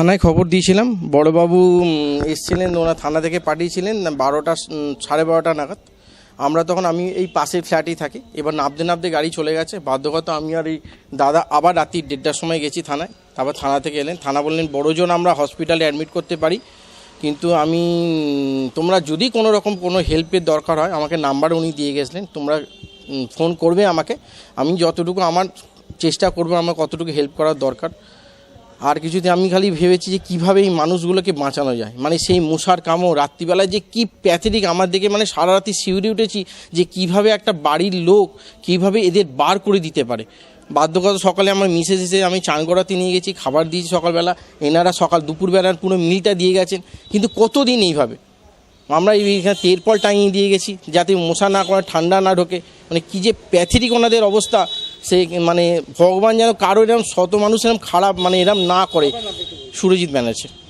থানায় খবর দিয়েছিলাম। বড়বাবু এসছিলেন ওরা থানা থেকে পাঠিয়েছিলেন বারোটা সাড়ে বারোটা নাগাদ। আমরা তখন, আমি এই পাশের ফ্ল্যাটেই থাকি। এবার নাবতে নাবতে গাড়ি চলে গেছে। বাধ্যগত, আমি আর এই দাদা আবার রাত্রি দেড়টার সময় গেছি থানায়। তারপর থানা থেকে এলেন। থানা বললেন, বড়জন, আমরা হসপিটালে অ্যাডমিট করতে পারি। কিন্তু আমি, তোমরা যদি কোনো রকম কোনো হেল্পের দরকার হয়, আমাকে নাম্বার উনি দিয়ে গেছিলেন। তোমরা ফোন করবে আমাকে। আমি যতটুকু আমার চেষ্টা করব, আমার কতটুকু হেল্প করার দরকার। আর কিছুতে আমি খালি ভেবেছি যে কীভাবে এই মানুষগুলোকে বাঁচানো যায়। মানে সেই মশার কামড়, রাত্রিবেলায় যে কি প্যাথেটিক আমার দেখে মানে সারা রাতি শিউরে উঠেছি যে কীভাবে একটা বাড়ির লোক কীভাবে এদের বার করে দিতে পারে। বাধ্যগত সকালে আমার মিসেস এসে আমি চান করাতে নিয়ে গেছি, খাবার দিয়েছি সকালবেলা। এনারা সকাল দুপুরবেলার পুরো মিলটা দিয়ে গেছেন। কিন্তু কতদিন এইভাবে? আমরা এইখানে তেরপল টাঙিয়ে দিয়ে গেছি যাতে মশা না করে ঠান্ডা না ঢোকে। মানে কী যে প্যাথেটিক ওনাদের অবস্থা। সে মানে ভগবান যেন কারও এরকম শত মানুষ এরকম খারাপ মানে এরম না করে। সুরজিৎ ব্যানার্জি।